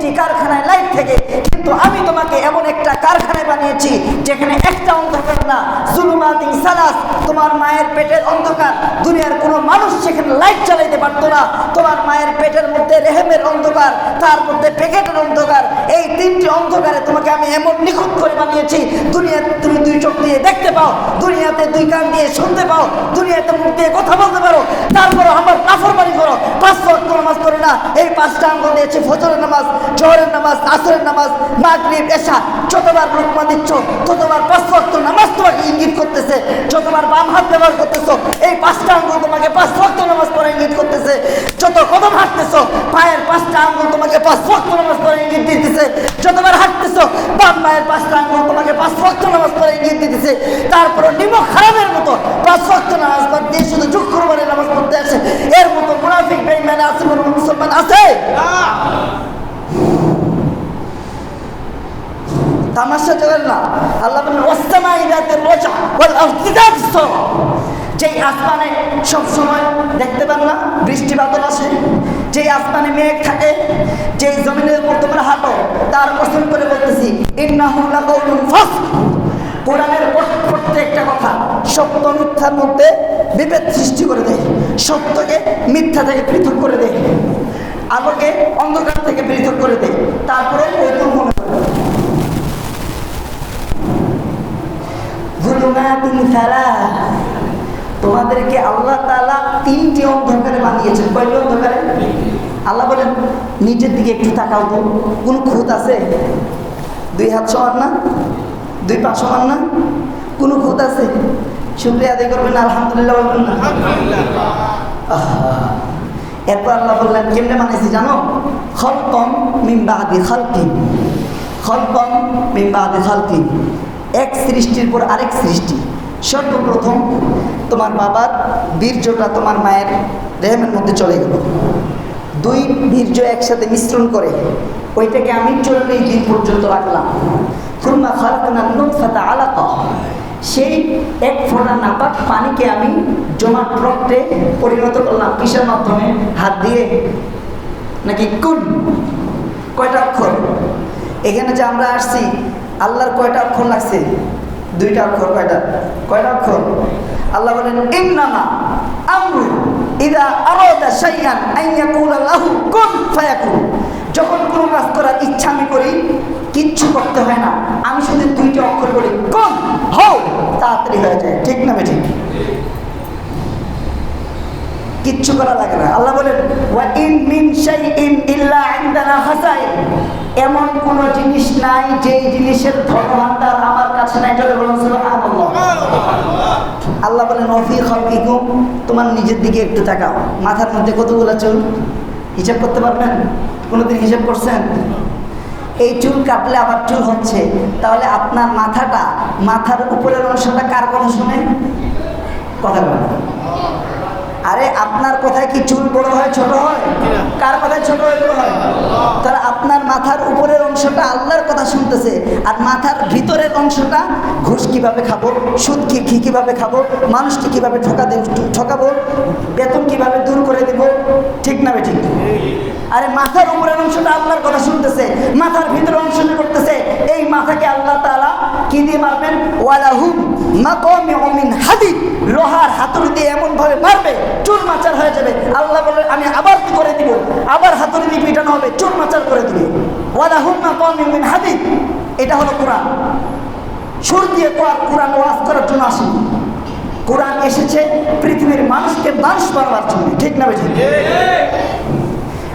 একটি কারখানায় লাইট থেকে কিন্তু আমি তোমাকে এমন একটা কারখানায় বানিয়েছি যেখানে একটা অন্ধকার না। জুলুমাতিং সালাস তোমার মায়ের পেটের অন্ধকার। দুনিয়ার কোনো মানুষ সেখানে লাইট চালাইতে পারতো না। তোমার মায়ের পেটের মধ্যে রেহেমের অন্ধকার, তার মধ্যে প্যাকেটের অন্ধকার। এই তিনটি অন্ধকারে তোমাকে আমি এমন নিখুঁত করে বানিয়েছি। দুনিয়াতে তুমি দুই চোখ দিয়ে দেখতে পাও, দুনিয়াতে দুই কান দিয়ে শুনতে পাও, দুনিয়াতে মুখ দিয়ে কথা বলতে পারো। তারপরও আমার নাফরমানি করো। পাঁচ ওয়াক্ত নামাজ করে না। এই পাঁচটা অঙ্গ দিয়েছি ফজরের নামাজ, জোহরের নামাজ, আসরের নামাজ, মাগরিব, এশা। যতবার রুকমা দিচ্ছ ততবার পাঁচ ওয়াক্ত নামাজ তোমাকে ইঙ্গিত করতেছে, যতবার বাম হাত ব্যবহার করতেছো, এই পাঁচটা আঙ্গুল তোমাকে পাঁচ ওয়াক্ত নামাজ পড়া ইঙ্গিত করতেছে। যত কদম হাঁটতেছো, পায়ের পাঁচটা আঙ্গুল তোমাকে পাঁচ ওয়াক্ত নামাজ পড়া ইঙ্গিত দিতেছে। যতবার হাঁটতেছো, বাম পায়ের পাঁচটা আঙ্গুল তোমাকে পাঁচ ওয়াক্ত নামাজ পড়া ইঙ্গিত দিতেছে। তারপর নিমক খারাপের মতো পাঁচ ওয়াক্ত নামাজ বাদ দিয়ে শুধু শুক্রবারে নামাজ পড়তে আসে। এর মতো মুনাফিক বেঈমান আছে মুসলমান আছে? তামাশা চলেন না। আল্লাহ বলেন ওয়াসসামা ইদাতির রাজা আরদি যেই আসমানে সব সময় দেখতে পান না, বৃষ্টি বাদল আসে। যেই আসমানে মেঘ থাকে যেই জমিনের উপর তোমরা হাঁটো, তার কসম করে বলতেছি, ইন্নাহু লাকাউলুন ফাসল। কোরআনের প্রত- প্রত্যেকটা কথা সত্য মিথ্যার মধ্যে বিভেদ সৃষ্টি করে দেয়। সত্যকে মিথ্যা থেকে পৃথক করে দেয়। আলোকে অন্ধকার থেকে পৃথক করে দেয়। তারপরে ওই মনে করে জুলুমাতিন সালাস। তোমাদেরকে আল্লাহ তাআলা তিনটি অন্ধকারে বানিয়েছেন। কয়টি অন্ধকারে? আল্লাহ বলেন নিজের দিকে একটু তাকাও তো। কোন খুঁত আছে? দুই হাত সমান না? দুই পা সমান না? কোনো খুঁত আছে? শুক্রিয়া আদায় করবেন, আলহামদুলিল্লাহ বলবেন না। এরপর আল্লাহ বললেন, কেমনে মানেছি জানো? খলকম মিম্বাদি খালকিন খলকম মিম্বাদি খালকিন এক সৃষ্টির পর আরেক সৃষ্টি। সর্বপ্রথম তোমার বাবার বীর্যটা তোমার মায়ের রেহেমের মধ্যে চলে গেল। দুই বীর্য একসাথে মিশ্রণ করে ওইটাকে আমি চল্লিশ দিন পর্যন্ত রাখলাম। খুলমা খালকানা নুৎফাতা আলাকা। সেই এক ফোঁটা নাপাক পানিকে আমি জমা রক্তে পরিণত করলাম। কিসের মাধ্যমে? হাত দিয়ে। নাকি কোন? কয়টা অক্ষর? এখানে যে আমরা আসছি আল্লাহর কয়টা অক্ষর লাগছে? দুইটা অক্ষর, কয়টা? কয়টা অক্ষর? আল্লাহ বলেন, ইন্নামা আমরু ইদা আরাদা শাইআন আন ইয়াকুলা লাহু, কুন ফায়াকুন। যখন কোনো কাজ করার ইচ্ছা আমি করি, কিচ্ছু করতে হয় না। আমি শুধু দুইটা অক্ষর বলি, কোন, হও। তাড়াতাড়ি হয়ে যায়। ঠিক না ঠিক কিচ্ছু করা লাগে না। আল্লাহ বলেন, ওয়া ইন মিন শাইইন ইল্লা ইনদানা খাসাইন এমন কোন জিনিস নাই যে জিনিসের ধনভাণ্ডার আমার কাছে নাই। চলে বলুন আল্লাহ বলেন অফি খালকিকুম তোমার নিজের দিকে একটু তাকাও। মাথার মধ্যে কতগুলো চুল? হিসাব করতে পারবেন? কোনোদিন হিসাব করছেন? এই চুল কাটলে আবার চুল হচ্ছে। তাহলে আপনার মাথাটা, মাথার উপরের অংশটা কার কথা শুনে? কথা বলেন আরে, আপনার কথায় কি চুল বড় হয়, ছোট হয়? কার কথায় ছোট হয়, বড় হয়? তাহলে আপনার মাথার উপরের অংশটা আল্লাহর কথা শুনতেছে, আর মাথার ভিতরের অংশটা ঘুষ কীভাবে খাব, সুদ কি কি কীভাবে খাব, মানুষকে কীভাবে ঠকা দেব, ঠকাবো, বেতন কীভাবে দূর করে দেব, ঠিক না ঠিক আরে মাথার উপরের অংশটা আল্লাহর কথা শুনতেছে, মাথার ভিতরের অংশটা করতেছে এই মাথাকে আল্লাহ তাআলা কি দিয়ে মারবেন? ওয়ালাহুম মাকামি মিন হাদিদ। লোহার হাতুড়ি দিয়ে এমন ভাবে মারবে চুর মাচার হয়ে যাবে। আল্লাহ বলে আমি আবার করে দিব? আবার হাতুড়ি দিয়ে পিটানো হবে চুর মাচার করে দিবে। ওয়ালাহুম না কমিন হাদিদ। এটা হলো কোরআন। সুর দিয়ে কোরআন ওয়াজ করার জন্য আসেনি কোরআন এসেছে পৃথিবীর মানুষকে মানুষ বানাবার জন্য। ঠিক না বেঠিক?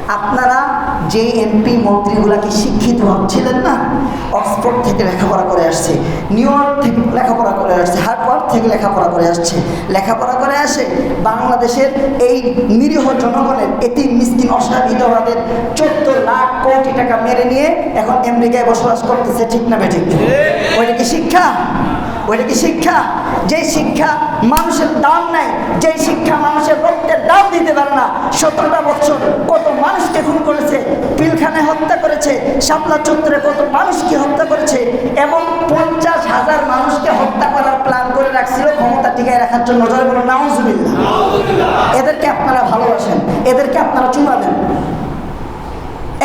আপনারা যে এমপি মন্ত্রীগুলা কি শিক্ষিত ছিলেন না? অক্সফোর্ড থেকে লেখাপড়া করে আসছে নিউ ইয়র্ক থেকে লেখাপড়া করে আসছে হার্ভার্ড থেকে লেখাপড়া করে আসছে। লেখাপড়া করে আসে বাংলাদেশের এই নিরীহ জনগণের এটি মিসকিন অসহায় বিধবাদের চোদ্দ লাখ কোটি টাকা মেরে নিয়ে এখন আমেরিকায় বসবাস করতেছে ঠিক না বেঠিক? ওইটা কি শিক্ষা? ওইটা কি শিক্ষা? যে শিক্ষা মানুষের দাম নাই, যে শিক্ষা মানুষের রক্তের দাম দিতে পারে না, সতেরোটা বছর কত মানুষকে খুন করেছে, পিলখানায় হত্যা করেছে, শাপলা চত্বরে কত মানুষকে হত্যা করেছে, এবং পঞ্চাশ হাজার মানুষকে হত্যা করার প্ল্যান করে রাখছিল ক্ষমতা টিকায় রাখার জন্য। জয় বলো নাউজুবিল্লাহ। এদেরকে আপনারা ভালোবাসেন, এদেরকে আপনারা চুমা দেন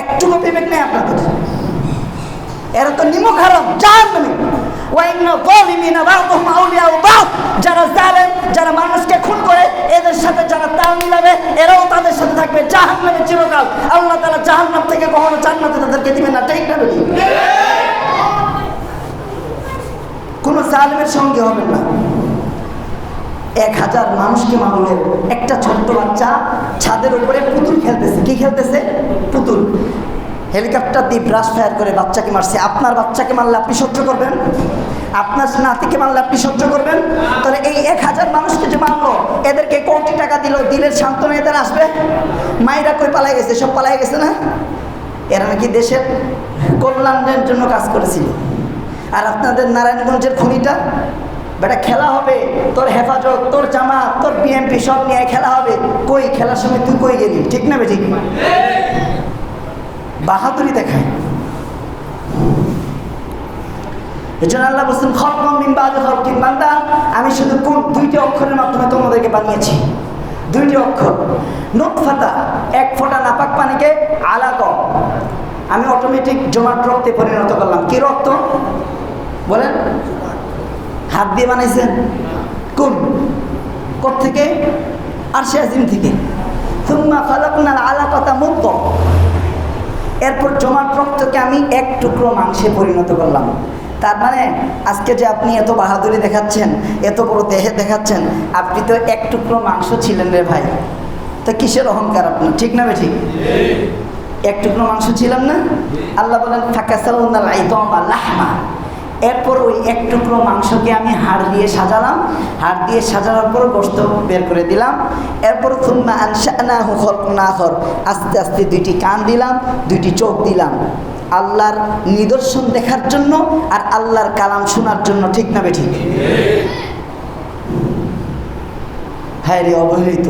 একটুকু বিবেক নেই আপনাদের। এরা তো নিমক হারাম, জাহান্নামী। যারা জালেম, যারা মানুষকে খুন করে, এদের সাথে যারা তাল মিলাবে, এরাও তাদের সাথে থাকবে জাহান্নামে চিরকাল। আল্লাহ তাআলা জাহান্নাম থেকে কখনো জান্নাতে তাদেরকে দিবেন না, ঠিক না? কোন জালেমের সঙ্গে হবেন না। এক হাজার মানুষকে মারলেন একটা ছোট্ট বাচ্চা ছাদের উপরে পুতুল খেলতেছে। কি খেলতেছে? পুতুল। হেলিকপ্টার দিয়ে ব্রাশ ফায়ার করে বাচ্চাকে মারছে। আপনার বাচ্চাকে মারলে আপনি সহ্য করবেন? আপনার নাতিকে মারলে আপনি সহ্য করবেন? তাহলে এই এক হাজার মানুষকে যে মারলো, এদেরকে কোটি টাকা দিল, দিলের সান্ত্বনা এদের আসবে? মায়েরা কই পালাই গেছে? সব পালাই গেছে না? এরা নাকি দেশের কল্যাণের জন্য কাজ করেছিল। আর আপনাদের নারায়ণগঞ্জের খুনিটা, বেটা, খেলা হবে। তোর হেফাজত, তোর জামাত, তোর বিএমপি সব নিয়ে খেলা হবে। কই, খেলার সময় তুই কই গেলি? ঠিক না বেঠিক বাহাদুরি দেখায়। বলছেন বান্দা, আমি শুধু কোন দুইটি অক্ষরের মাধ্যমে তোমাদেরকে বানিয়েছি। দুইটি অক্ষর। নোটফাতা এক ফোঁটা নাপাক পানিকে আলাক আমি অটোমেটিক জমাট রক্তে পরিণত করলাম। কি রক্ত? বলেন। হাত দিয়ে বানাইছেন? কোন? থেকে আর সে আজিম থেকে। তুম্মা খালাকুনাল আলাকাতা মুক্ত এরপর জমাট রক্তকে আমি এক টুকরো মাংসে পরিণত করলাম। তার মানে আজকে যে আপনি এত বাহাদুরি দেখাচ্ছেন, এত বড় দেহে দেখাচ্ছেন, আপনি তো এক টুকরো মাংস ছিলেন রে ভাই। তো কিসের অহংকার আপনার ঠিক না ঠিক এক টুকরো মাংস ছিলাম না? আল্লাহ বলেন ফাঁকা সাল্লাহ লাহমা। এরপর ওই এক টুকরো মাংসকে আমি হাড় দিয়ে সাজালাম। হাড় দিয়ে সাজানোর পর গোস্ত বের করে দিলাম। এরপর থুম্মা আনশানা হুখর নাখর আস্তে আস্তে দুইটি কান দিলাম, দুইটি চোখ দিলাম। আল্লাহর নিদর্শন দেখার জন্য আর আল্লাহর কালাম শোনার জন্য, ঠিক না বেঠিক হ্যাঁ রে অবহেলিত।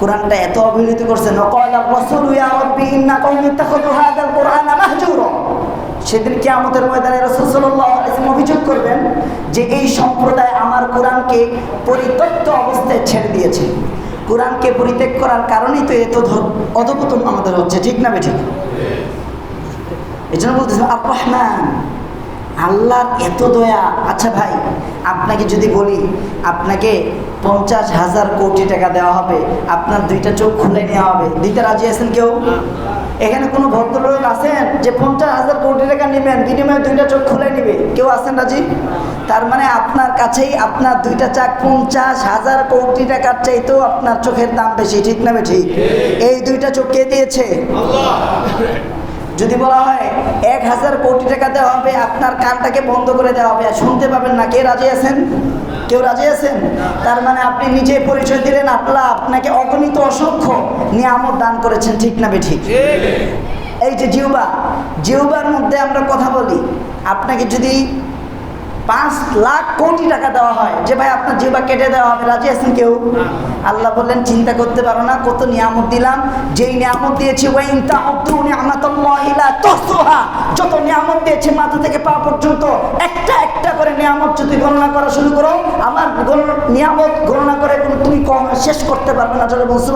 কোরআনটা এত অবহেলিত করছে, নকল রসুল ইয়া রব্বি ইন্না কওমি ইত্তাখাযু হাযাল কুরআনা মাহজুরা। সেদিন আমাদের ময়দানে রসুল সাল্লাল্লাহু আলাইহি ওয়াসাল্লাম অভিযোগ করবেন যে এই সম্প্রদায় আমার কোরআনকে পরিত্যক্ত অবস্থায় ছেড়ে দিয়েছে। কোরআনকে পরিত্যাগ করার কারণেই তো এত অধপতন আমাদের হচ্ছে, ঠিক না বেঠিক? এই জন্য বলতেছে আর রহমান আল্লাহর এত দয়া। আচ্ছা ভাই, আপনাকে যদি বলি, আপনাকে পঞ্চাশ হাজার কোটি টাকা দেওয়া হবে, আপনার দুইটা চোখ খুলে নেওয়া হবে। দিতে রাজি আছেন কেউ? এখানে কোনো ভদ্রলোক আছেন যে পঞ্চাশ হাজার কোটি টাকা নেবেন বিনিময়ে দুইটা চোখ খুলে নেবে? কেউ আছেন রাজি? তার মানে আপনার কাছেই আপনার দুইটা চাক পঞ্চাশ হাজার কোটি টাকার চাইতেও আপনার চোখের দাম বেশি, ঠিক না ঠিক এই দুইটা চোখ কে দিয়েছে? যদি বলা হয় এক হাজার কোটি টাকা দেওয়া হবে, আপনার কানটাকে বন্ধ করে দেওয়া হবে শুনতে পাবেন না কে রাজি আছেন? কেউ রাজি আছেন? তার মানে আপনি নিজে পরিচয় দিলেন আল্লাহ আপনাকে অগণিত অসংখ্য নিয়ামত দান করেছেন ঠিক না বেঠি? এই যে জিউবা জিউবার মধ্যে আমরা কথা বলি। আপনাকে যদি পাঁচ লাখ কোটি টাকা দেওয়া হয়। যে ভাই আপনার জিবা কেটে দেওয়া হবে, রাজি আছেন কেউ? আল্লাহ বললেন, চিন্তা করতে পারো না, কত নিয়ামত দিলাম। যেই নিয়ামত দিয়েছে, ওয়াইন যত নিয়ামত দিয়েছে মাথা থেকে পা পর্যন্ত, একটা একটা করে নিয়ামত যদি গণনা করা শুরু করো, আমার নিয়ামত গণনা করে তুমি কম শেষ করতে পারবে না চলে বলছো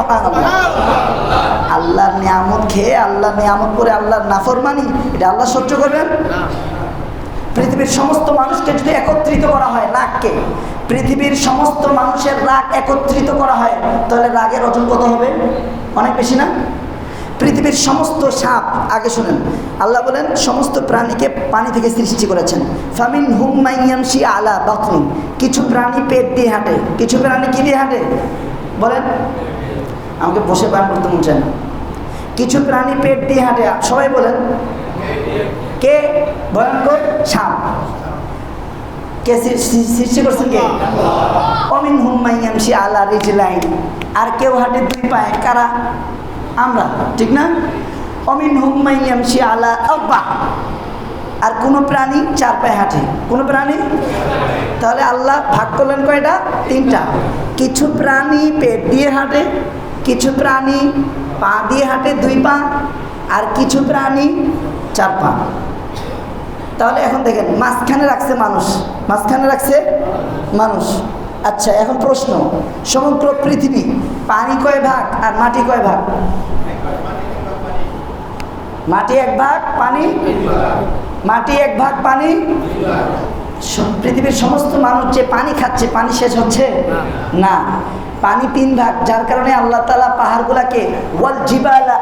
আল্লাহর নিয়ামত খেয়ে, আল্লাহর নিয়ামত করে আল্লাহর নাফরমানি, এটা আল্লাহ সহ্য করবেন? পৃথিবীর সমস্ত মানুষকে যদি একত্রিত করা হয় রাগকে, পৃথিবীর সমস্ত মানুষের রাগ একত্রিত করা হয়, তাহলে রাগের ওজন কত হবে? অনেক বেশি না? পৃথিবীর সমস্ত সাপ, আগে শুনেন, আল্লাহ বলেন, সমস্ত প্রাণীকে পানি থেকে সৃষ্টি করেছেন। ফামিন হুম মাইয়ামসি আলা বাথরুম কিছু প্রাণী পেট দিয়ে হাঁটে, কিছু প্রাণী কি দিয়ে হাঁটে? বলেন, আমাকে বসে পান করতে মন চায় না। কিছু প্রাণী পেট দিয়ে হাঁটে, সবাই বলেন কে? ভয়ঙ্কর সাপ। কে সৃষ্টি করছেন কে? অমিন হুম্মাইয়ামসি আল্লাহ রিজ লাইন। আর কেউ হাঁটে দুই পায়ে, কারা? আমরা, ঠিক না? অমিন হুম্মাইয়ামসি আলা, আব্বা। আর কোনো প্রাণী চার পায়ে হাঁটে। কোনো প্রাণী? তাহলে আল্লাহ ভাগ করলেন কয়টা? তিনটা। কিছু প্রাণী পেট দিয়ে হাঁটে, কিছু প্রাণী পা দিয়ে হাঁটে দুই পা, আর কিছু প্রাণী চার পা। তাহলে এখন দেখেন, মাঝখানে রাখছে মানুষ। মাঝখানে রাখছে মানুষ। আচ্ছা এখন প্রশ্ন। সমগ্র পৃথিবী পানি কয় ভাগ আর মাটি কয় ভাগ? মাটি এক ভাগ, পানি? মাটি এক ভাগ, পানি? পৃথিবীর সমস্ত মানুষ যে পানি খাচ্ছে পানি শেষ হচ্ছে? না। পানি তিন ভাগ যার কারণে আল্লাহ তালা পাহাড়গুলাকে ওয়াল জিবালা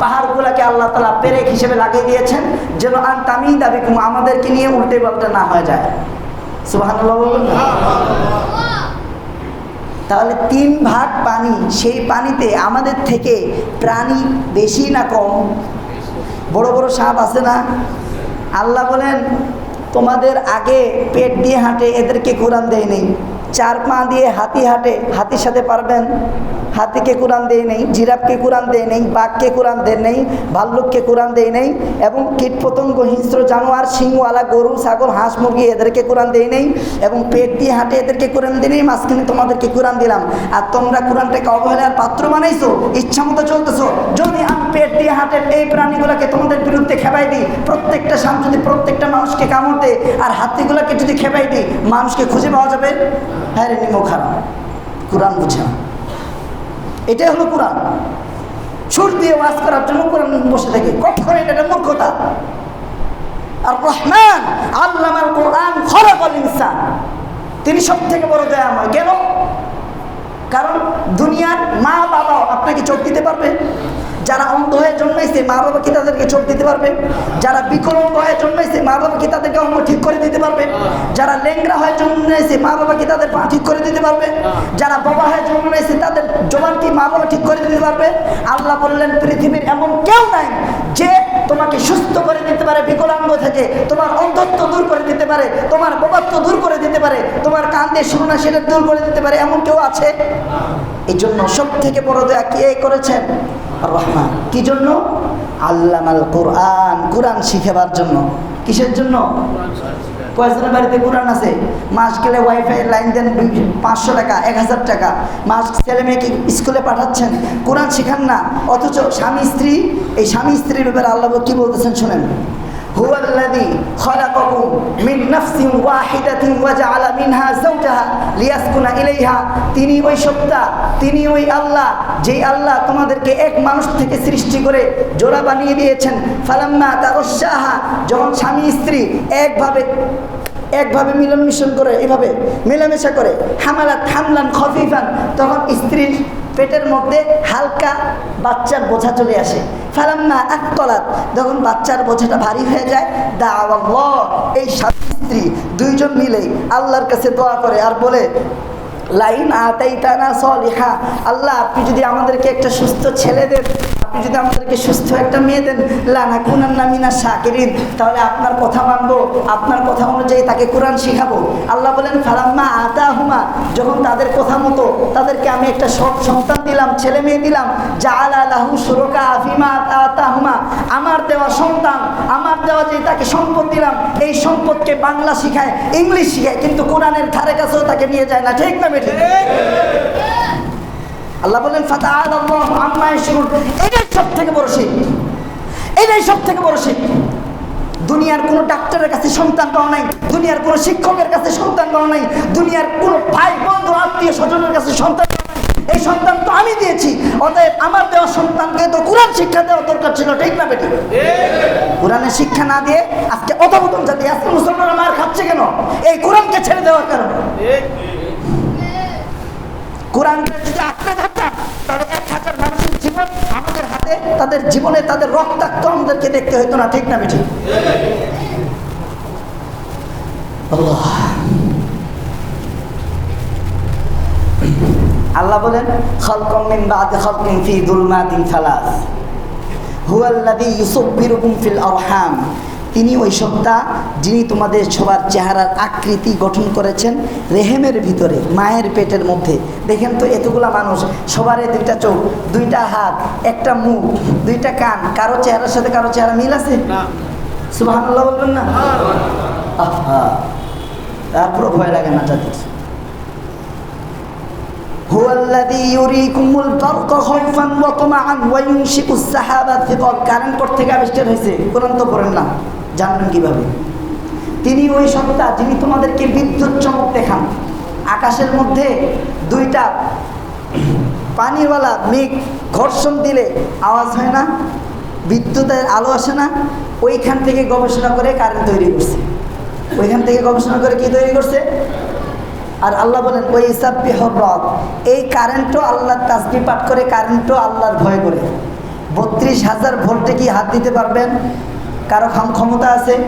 পাহাড়গুলাকে আল্লাহ তালা পেরেক হিসেবে লাগিয়ে দিয়েছেন যেন আন তামি দাবি কুম আমাদেরকে নিয়ে উল্টে পাল্টা না হয়ে যায়। বলুন। তাহলে তিন ভাগ পানি সেই পানিতে আমাদের থেকে প্রাণী বেশি না কম? বড় বড় সাপ আছে না? আল্লাহ বলেন তোমাদের আগে পেট দিয়ে হাঁটে, এদেরকে কোরআন দেয় নেই। চার পা দিয়ে হাতি হাঁটে, হাতির সাথে পারবেন? হাতিকে কোরআন দেয় নেই, জিরাফকে কোরআন দেয় নেই, বাঘকে কোরআন দেয় নেই, ভাল্লুককে কোরআন দেয় নেই, এবং কীট পতঙ্গ হিংস্র, জানোয়ার সিংওয়ালা গরু, ছাগল, হাঁস, মুরগি এদেরকে কোরআন দেয় নেই, এবং পেট দিয়ে হাঁটে, এদেরকে কোরআন দেয় নেই, মাঝখানে তোমাদেরকে কোরআন দিলাম। আর তোমরা কোরআনটাকে অবহেলার পাত্র বানাইছো ইচ্ছা মতো চলতেছো যদি আমি পেট দিয়ে হাঁটের এই প্রাণীগুলোকে তোমাদের বিরুদ্ধে খেপাই দিই। প্রত্যেকটা সাপ যদি প্রত্যেকটা মানুষকে কামড় দেয়, আর হাতিগুলোকে যদি খেপাই দিই, মানুষকে খুঁজে পাওয়া যাবে? হ্যাঁ রে নিমো কোরআন বুঝে এটাই হলো কোরআন। সুর দিয়ে ওয়াজ করার জন্য কোরআন বসে থাকে। কখন এটা একটা মূর্খতা। আর রহমান আল্লামাল কোরআন খলাকল ইনসান। তিনি সব থেকে বড় দয়াময়। কেন? কারণ দুনিয়ার মা বাবাও আপনাকে চোখ দিতে পারবে। যারা অন্ধ হয়ে জন্মাইছে মা বাবা কি তাদেরকে চোখ দিতে পারবে? যারা বিকলঙ্গ হয়ে জন্মাইছে মা বাবা কি তাদেরকে অঙ্গ ঠিক করে দিতে পারবে? যারা লেংরা হয়ে জন্মাইছে মা বাবা কি তাদের পা ঠিক করে দিতে পারবে? যারা বাবা হয়ে জন্মাইছে, তাদের কি মা বাবা ঠিক করে দিতে পারবে? আল্লাহ বললেন, পৃথিবীর এমন কেউ নাই যে তোমাকে সুস্থ করে দিতে পারে, বিকলাঙ্গ থেকে। তোমার অন্ধত্ব দূর করে দিতে পারে, তোমার বোবাত্ব দূর করে দিতে পারে, তোমার কান দিয়ে শুনো সেটা দূর করে দিতে পারে, এমন কেউ আছে? এই জন্য সব থেকে বড় দয়া কে করেছেন? রহমান। কি জন্য? আল্লামাল কোরআন। কোরআন শিখেবার জন্য। কিসের জন্য? কয়েকজনের বাড়িতে কোরআন আছে। মাস গেলে ওয়াইফাই লাইন দেন পাঁচশো টাকা, এক হাজার টাকা। মাস ছেলে মেয়েকে স্কুলে পাঠাচ্ছেন। কোরআন শেখান না। অথচ স্বামী স্ত্রী, এই স্বামী স্ত্রীর ব্যাপারে আল্লাহ কী বলতেছেন শোনেন? হুয়াল্লাদি খলাকুম মিন তিন ওয়াজা আলা মিনহা সত্তাহা লিয়াসকুনা ইলেইহা, তিনি ওই সত্তা, তিনি ওই আল্লাহ, যেই আল্লাহ তোমাদেরকে এক মানুষ থেকে সৃষ্টি করে জোড়া বানিয়ে দিয়েছেন। ফালাম্মা তারসাহা যখন স্বামী স্ত্রী একভাবে একভাবে মিলন মিশন করে, এভাবে মেলামেশা করে, হামালাত হামলান খফিফান, তখন স্ত্রীর পেটের মধ্যে হালকা বাচ্চার বোঝা চলে আসে। ফালাম্মা আকতলাত যখন বাচ্চার বোঝাটা ভারী হয়ে যায় দা এই স্বামী স্ত্রী দুইজন মিলে আল্লাহর কাছে দোয়া করে আর বলে লাইন আতাইতানা সলিহা। আল্লাহ, আপনি যদি আমাদেরকে একটা সুস্থ ছেলে দেন, আপনি যদি আমাদেরকে সুস্থ একটা মেয়ে দেন লানা কুনান্না মিনা শাকিরিন। তাহলে আপনার কথা মানবো, আপনার কথা অনুযায়ী তাকে কোরআন শিখাবো। আল্লাহ বলেন, ফালাম্মা আতা হুমা যখন তাদের কথা মতো তাদেরকে আমি একটা সৎ সন্তান দিলাম, ছেলে মেয়ে দিলাম জাল আলাহু সুরকা আফিমা আতা হুমা আমার দেওয়া সন্তান, আমার দেওয়া যে তাকে সম্পদ দিলাম, এই সম্পদকে বাংলা শিখায়, ইংলিশ শিখায়, কিন্তু কোরআনের ধারে কাছেও তাকে নিয়ে যায় না। ঠিক না আল্লাহ বলেন এটাই সব থেকে বড় শিখ এটাই সব থেকে বড় শিখ দুনিয়ার কোনো ডাক্তারের কাছে সন্তান পাওয়া নাই, দুনিয়ার কোনো শিক্ষকের কাছে সন্তান পাওয়া নাই, দুনিয়ার কোনো ভাই, বন্ধু, আত্মীয় স্বজনের কাছে সন্তান এই সন্তান তো আমি দিয়েছি, অতএব আমার দেওয়া সন্তানকে তো কোরআন শিক্ষা দেওয়া দরকার ছিল, ঠিক না বেটি কোরআনের শিক্ষা না দিয়ে আজকে অতবতন জাতি, আজকে মুসলমানরা মার খাচ্ছে কেন? এই কোরআনকে ছেড়ে দেওয়ার কারণে। কোরআন যদি ধরতাম তাহলে এক হাজার মানুষের জীবন আমাদের হাতে, তাদের জীবনে তাদের রক্তাক্ত আমাদেরকে দেখতে না, ঠিক না আল্লাহ। বলেন, খালকম মিন বাদ খালকিন ফি যুলমাতিন সালাস। হুয়াল্লাযী ইউসাব্বিরুকুম ফিল আরহাম। তিনি ওই সত্তা যিনি তোমাদের সবার চেহারার আকৃতি গঠন করেছেন রেহেমের ভিতরে মায়ের পেটের মধ্যে দেখেন তো এতগুলা মানুষ সবারই দুইটা চোখ দুইটা হাত একটা মুখ দুইটা কান কারো চেহারার সাথে কারো চেহারা মিল আছে সুবহানাল্লাহ বলবেন না আহা তারপরে ভয় লাগে না যাদের هو الذي يريكم البرق خوفا وطمعا وينشئ السحاب الثقال কারেন্ট কোথা থেকে আবিষ্কার হয়েছে কোরআন তো পড়েন না জানবেন কীভাবে? তিনি ওই সত্তা যিনি তোমাদেরকে বিদ্যুৎ চমক দেখান, আকাশের মধ্যে দুইটা পানিওয়ালা মেঘ ঘর্ষণ দিলে আওয়াজ হয় না, বিদ্যুতের আলো আসে না, ওইখান থেকে গবেষণা করে কারেন্ট তৈরি করছে। ওইখান থেকে গবেষণা করে কি তৈরি করছে? আর আল্লাহ বলেন, ওই ইসাব্বি হব্রত এই কারেন্টও আল্লাহর তাসবি পাঠ করে কারেন্টও আল্লাহর ভয় করে। বত্রিশ হাজার ভোল্টে কি হাত দিতে পারবেন? কারও ক্ষম- ক্ষমতা আছে?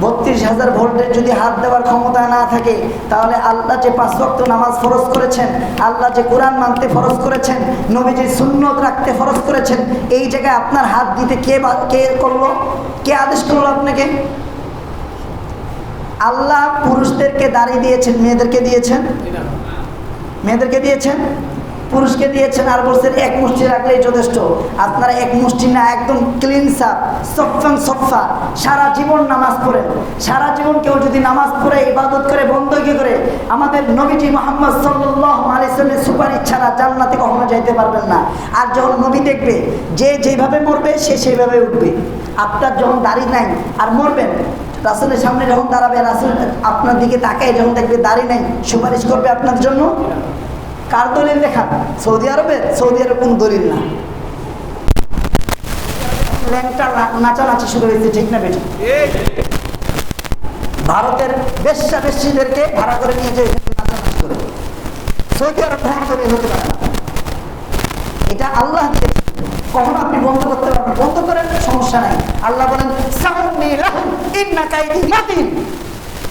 বত্রিশ হাজার ভোল্টের যদি হাত দেওয়ার ক্ষমতা না থাকে, তাহলে আল্লাহ যে পাঁচ ওয়াক্ত নামাজ ফরজ করেছেন, আল্লাহ যে কোরআন মানতে ফরজ করেছেন, নবীজি সুন্নত রাখতে ফরজ করেছেন, এই জায়গায় আপনার হাত দিতে কে কে করল? কে আদেশ করল আপনাকে? আল্লাহ পুরুষদেরকে দাঁড়িয়ে দিয়েছেন, মেয়েদেরকে দিয়েছেন? মেয়েদেরকে দিয়েছেন? পুরুষকে দিয়েছেন আর বলছেন, এক মুষ্টি রাখলেই যথেষ্ট। আপনারা এক মুষ্টি না, একদম ক্লিন সাপ সফান সফা সারা জীবন নামাজ পড়েন। সারা জীবন কেউ যদি নামাজ পড়ে, ইবাদত করে বন্ধকি করে, আমাদের নবীজি মোহাম্মদ সাল্লাহ আলিয়াল্লামের সুপারিশ ছাড়া জান্নাতে কখনো যাইতে পারবেন না। আর যখন নবী দেখবে, যে যেভাবে মরবে, সে সেইভাবে উঠবে। আপনার যখন দাড়ি নাই আর মরবেন, রাসুলের সামনে যখন দাঁড়াবে, রাসুল আপনার দিকে তাকায় যখন দেখবে দাঁড়িয়ে নাই, সুপারিশ করবে আপনার জন্য? কার দলিল দেখা সৌদি আরবের? সৌদি আরব কোন দলিল না। ল্যাংটা নাচানাচি শুরু হয়েছে, ঠিক না বেটি? ভারতের বেশ্যা বেশিদেরকে ভাড়া করে নিয়ে যে নাচানাচি করে। সৌদি আরব ভ্রমণ করে হতে পারে এটা আল্লাহ কখনো আপনি বন্ধ করতে পারবেন। বন্ধ করেন, সমস্যা নাই। আল্লাহ বলেন সাউন্নি লাহুম, ইন্না কাইদি মাতিন।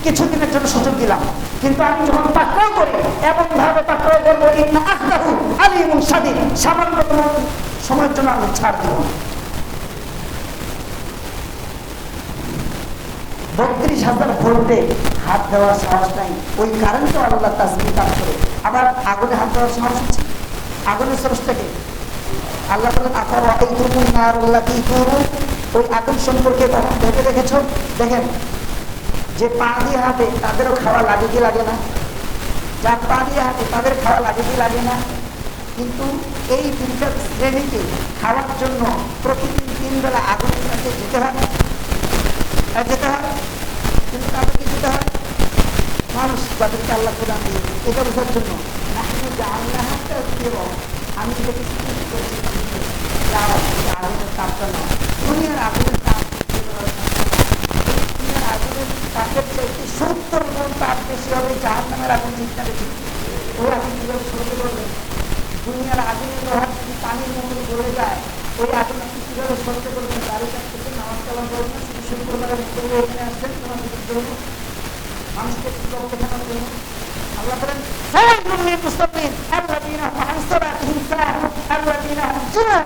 কিছুদিনের জন্য সুযোগ দিলাম। কিন্তু আমি যখন পাকড়াও করি এমন ভাবে পাকড়াও করব, ইন্না আখদাহু আলিমুন সাদিদ সামান্য সময়ের জন্য আমি ছাড় দেবো বত্রিশ হাজার ভোল্টে হাত দেওয়ার সাহস নাই। ওই কারেন্টও আল্লাহ তাসবি কাজ করে। আবার আগুনে হাত দেওয়ার সাহস আছে? আগুনের স্রষ্টাকে আল্লাহ বলেন আকার তুমুন নার আল্লাহ কি করুন ওই আগুন সম্পর্কে তখন ভেবে দেখেছ? দেখেন যে পা দিয়ে হাঁটে, তাদেরও খাওয়া লাগে কি লাগে না। যার পা দিয়ে হাঁটে, তাদের খাওয়া লাগে কি লাগে না। কিন্তু এই তিনটা শ্রেণীকে খাওয়ার জন্য প্রতিদিন তিন বেলা আগুনের কাছে যেতে হয়। যেতে হয়, কিন্তু তাদেরকে যেতে হয়। মানুষ যাদেরকে আল্লাহ প্রদান দিয়ে এটা বোঝার জন্য। আমি এটাকে আগুনের তাপটা নয় দুনিয়ার আগুনের তাপ আগুনের তাপের চাইতে সত্তর গুণ তাপ বেশি হবে জাহান নামের আগুন চিন্তা বেশি ওই আগুন কীভাবে সহ্য করবে দুনিয়ার আগুনের লোহার যদি পানির মধ্যে গড়ে যায় ওই আগুন আপনি কীভাবে সহ্য করবেন গাড়ি কাছ থেকে নামাজ কালাম করবেন শুরু করবেন করবে এখানে আসছেন তোমার দিকে করব মানুষকে দেখানোর জন্য আল্লাহ বলেন ফাওয়াইলুল লিল মুসাল্লিন আল্লাযীনা হুম আন সালাতিহিম সাহুন আল্লাযীনা হুম জুনুন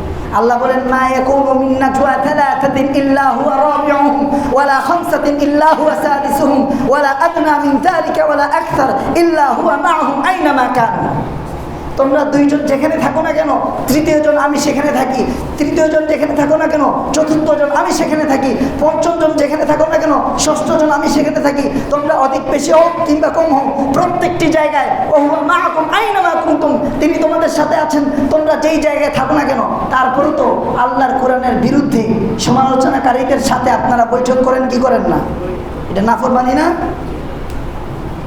আল্লাহ বলেন, মা ইয়াকুনু মিন নাজওয়া থালাথাতিন ইল্লা হুয়া রাবিউহুম, ওয়ালা খামসাতিন ইল্লা হুয়া সাদিসুহুম ওয়ালা আদনা মিন যালিকা, ওয়ালা আকতার ইল্লা হুয়া মাআহুম আইনামা কানু। তোমরা দুইজন যেখানে থাকো না কেন তৃতীয় জন আমি সেখানে থাকি। তৃতীয় জন যেখানে থাকো না কেন চতুর্থ জন আমি সেখানে থাকি। পঞ্চম জন যেখানে থাকো না কেন ষষ্ঠ জন আমি সেখানে থাকি। তোমরা অধিক বেশি হোক কিংবা কম হোক প্রত্যেকটি জায়গায় ও মা কম আইনা মা কুমতুম তিনি তোমাদের সাথে আছেন, তোমরা যেই জায়গায় থাকো না কেন তারপরেও তো আল্লাহর কোরআনের বিরুদ্ধে সমালোচনাকারীদের সাথে আপনারা বৈঠক করেন, কি করেন না? এটা নাফরমানি না?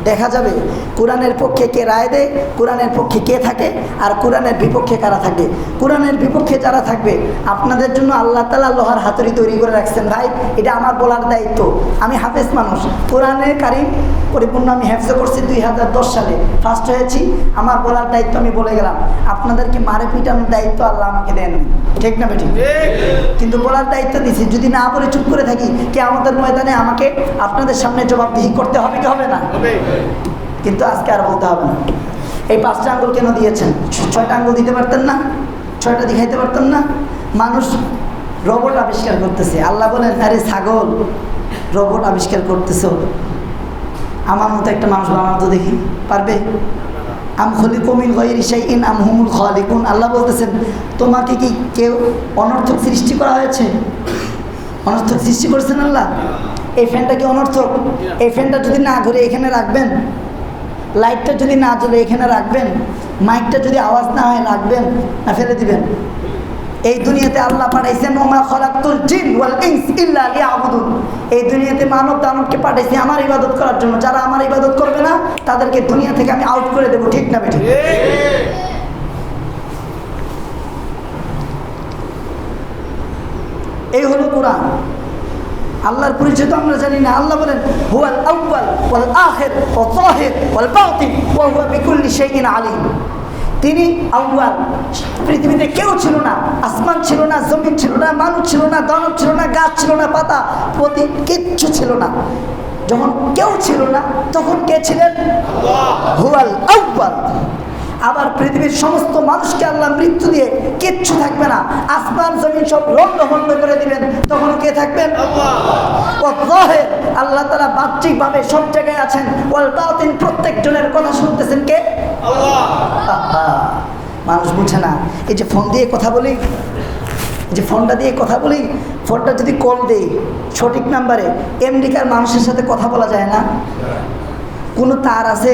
দেখা যাবে কোরআনের পক্ষে কে রায় দেয়, কোরআনের পক্ষে কে থাকে, আর কোরআনের বিপক্ষে কারা থাকে কোরআনের বিপক্ষে যারা থাকবে, আপনাদের জন্য আল্লাহ তালা লোহার হাতুড়ি তৈরি করে রাখছেন। ভাই, এটা আমার বলার দায়িত্ব। আমি হাফেজ মানুষ। কোরআনের কারিম পরিপূর্ণ আমি হেফজ করছি দুই হাজার দশ সালে। ফার্স্ট হয়েছি। আমার বলার দায়িত্ব আমি বলে গেলাম। আপনাদেরকে মারে পিটানোর দায়িত্ব আল্লাহ আমাকে দেন। ঠিক না বেঠিক কিন্তু বলার দায়িত্ব দিছি। যদি না বলে চুপ করে থাকি কে আমাদের ময়দানে আমাকে আপনাদের সামনে জবাবদিহি করতে হবে কি হবে না? কিন্তু আজকে আর বলতে হবে না। এই পাঁচটা আঙ্গুল কেন দিয়েছেন? ছয়টা আঙ্গুল দিতে পারতেন না? ছয়টা দেখাইতে পারতেন না? মানুষ রোবট আবিষ্কার করতেছে। আল্লাহ বলেন, আরে ছাগল, রোবট আবিষ্কার করতেছে। আমার মতো একটা মানুষ বানানো তো দেখি। পারবে? আম খলি কমিন ইন আম হুমুল খালিকুন। আল্লাহ বলতেছেন, তোমাকে কি কেউ অনর্থক সৃষ্টি করা হয়েছে? অনর্থক সৃষ্টি করেছেন আল্লাহ? এই ফ্যানটা কি অনর্থক? এই ফ্যানটা যদি না ঘুরে এখানে রাখবেন, লাইটটা যদি না জ্বলে এখানে রাখবেন, মাইকটা যদি আওয়াজ না হয়, রাখবেন না ফেলে দিবেন। এই দুনিয়াতে আল্লাহ পাঠাইছেন, ওমা খলাকুল জিন এই দুনিয়াতে মানব দানবকে পাঠাইছি আমার ইবাদত করার জন্য। যারা আমার ইবাদত করবে না, তাদেরকে দুনিয়া থেকে আমি আউট করে দেবো। ঠিক না বেঠিক? এই হলো কোরআন। আল্লাহর পরিচয় তো আমরা জানি না। আল্লাহ বলেন হুয়াল আউয়াল ওয়াল আখির ওয়া যাহির ওয়াল বাতিন ওয়া হুয়া বিকুল্লি শাইইন আলিম। তিনি আউ্বাল পৃথিবীতে কেউ ছিল না। আসমান ছিল না জমিন ছিল না মানুষ ছিল না দানব ছিল না গাছ ছিল না পাতা প্রতি কিচ্ছু ছিল না। যখন কেউ ছিল না তখন কে ছিলেন? হুয়াল আউয়াল। আবার পৃথিবীর সমস্ত মানুষকে আল্লাহ মৃত্যু দিয়ে কিচ্ছু থাকবে না। আসমান জমিন সব রন্ড ভন্ড করে দিবেন। তখন কে থাকবেন? আল্লাহ। তারা বাহ্যিকভাবে সব জায়গায় আছেন। ওয়াল বাতিন প্রত্যেকজনের কথা শুনতেছেন কে? মানুষ বুঝে না। এই যে ফোন দিয়ে কথা বলি এই যে ফোনটা দিয়ে কথা বলি ফোনটা যদি কল দেই সঠিক নাম্বারে আমেরিকার মানুষের সাথে কথা বলা যায় না। কোনো তার আছে?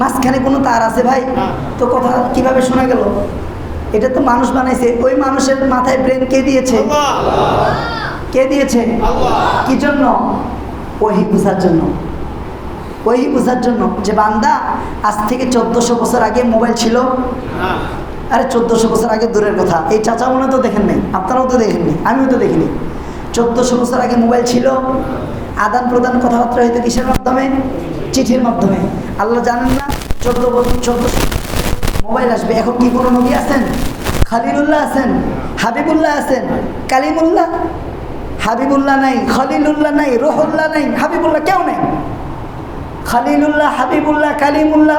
মাঝখানে কোনো তার আছে ভাই? তো কথা কীভাবে শোনা গেল? এটা তো মানুষ বানাইছে। ওই মানুষের মাথায় ব্রেন কে দিয়েছে? কে দিয়েছে? কি জন্য? ওহি বুঝার জন্য। ওহি বুঝার জন্য। যে বান্দা আজ থেকে চোদ্দশো বছর আগে মোবাইল ছিল। আরে চোদ্দশো বছর আগে দূরের কথা। এই চাচা মনে তো দেখেন নাই। আপনারাও তো দেখেননি। আমিও তো দেখিনি। চোদ্দশো বছর আগে মোবাইল ছিল। আদান প্রদান কথাবার্তা হয়তো কিসের মাধ্যমে? চিঠির মাধ্যমে। আল্লাহ জানেন না, চোদ্দ চোদ্দ মোবাইল আসবে। এখন কি কোনো নবী আছেন? খালিলুল্লাহ আছেন? হাবিবুল্লাহ আছেন? কালিমুল্লাহ? হাবিবুল্লাহ নাই, খলিলুল্লাহ নাই, রোহুল্লাহ নাই, হাবিবুল্লাহ কেউ নাই। খালিলুল্লাহ, হাবিবুল্লাহ, কালিমুল্লাহ